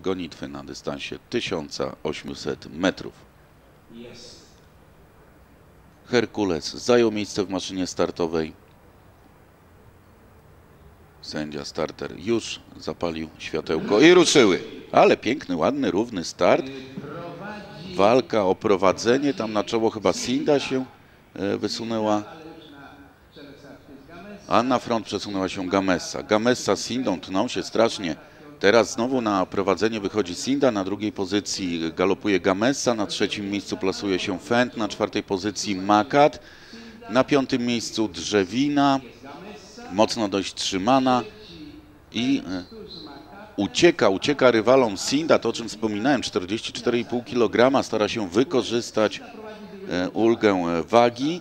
gonitwy na dystansie 1800 metrów. Herkules zajął miejsce w maszynie startowej. Sędzia starter już zapalił światełko i ruszyły. Ale piękny, ładny, równy start. Walka o prowadzenie. Tam na czoło chyba Sinda się e, wysunęła. A na front przesunęła się Gamessa. Gamessa z Sindą tną się strasznie. Teraz znowu na prowadzenie wychodzi Sinda, na drugiej pozycji galopuje Gamessa, na trzecim miejscu plasuje się Fent, na czwartej pozycji Makat, na piątym miejscu Drzewina, mocno dość trzymana i e, ucieka, ucieka rywalom Sinda, to o czym wspominałem, 44,5 kg, stara się wykorzystać e, ulgę e, wagi.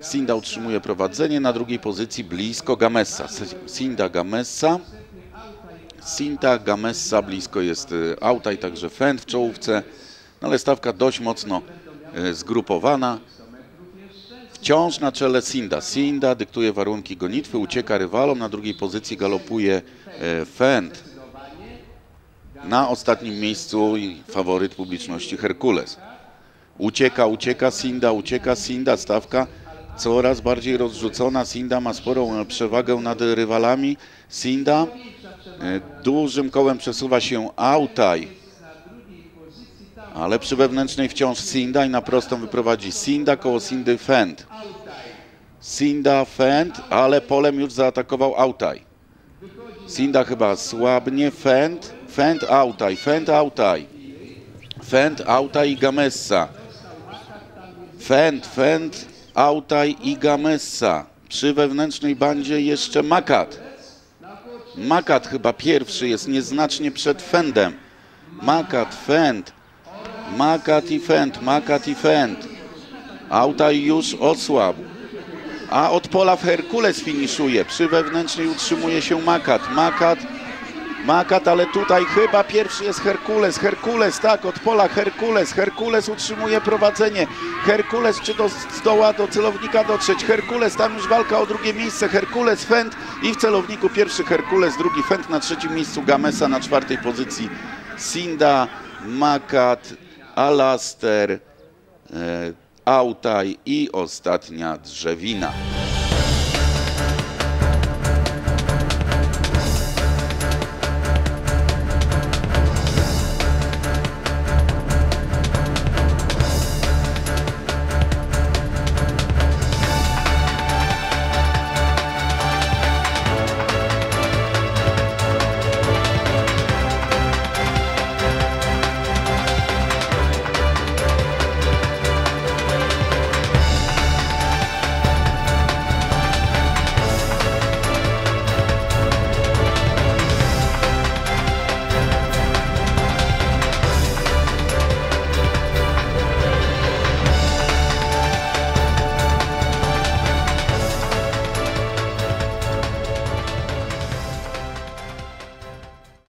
Sinda utrzymuje prowadzenie, na drugiej pozycji blisko Gamessa. Sinda Gamessa. Sinta Gamessa blisko jest y, auta i także Fend w czołówce, no ale stawka dość mocno y, zgrupowana. Wciąż na czele Sinda. Sinda dyktuje warunki gonitwy, ucieka rywalom, na drugiej pozycji galopuje y, Fend. Na ostatnim miejscu faworyt publiczności Herkules. Ucieka, ucieka Sinda, ucieka Sinda, stawka coraz bardziej rozrzucona. Sinda ma sporą e, przewagę nad rywalami. Sinda dużym kołem przesuwa się Autaj, ale przy wewnętrznej wciąż Sinda i na prostą wyprowadzi Sinda koło Sindy Fend. Sinda Fend, ale polem już zaatakował Autaj. Sinda chyba słabnie, Fend, Fend Autaj, Fend Autaj. Fend, Autaj i Gamessa. Fend, Fend, Autaj i Gamessa. Przy wewnętrznej bandzie jeszcze Makat. Makat chyba pierwszy jest nieznacznie przed Fendem. Makat, Fend. Makat i Fend, Makat i Fend. Autaj już osłabł. A od pola w Herkules finiszuje. Przy wewnętrznej utrzymuje się Makat. Makat, Makat, ale tutaj chyba pierwszy jest Herkules. Herkules, tak, od pola Herkules. Herkules utrzymuje prowadzenie. Herkules czy do, zdoła do celownika dotrzeć. Herkules, tam już walka o drugie miejsce. Herkules, Fent i w celowniku pierwszy Herkules, drugi Fent na trzecim miejscu. Gamesa na czwartej pozycji. Sinda, Makat, Alaster, e, Autaj i ostatnia Drzewina.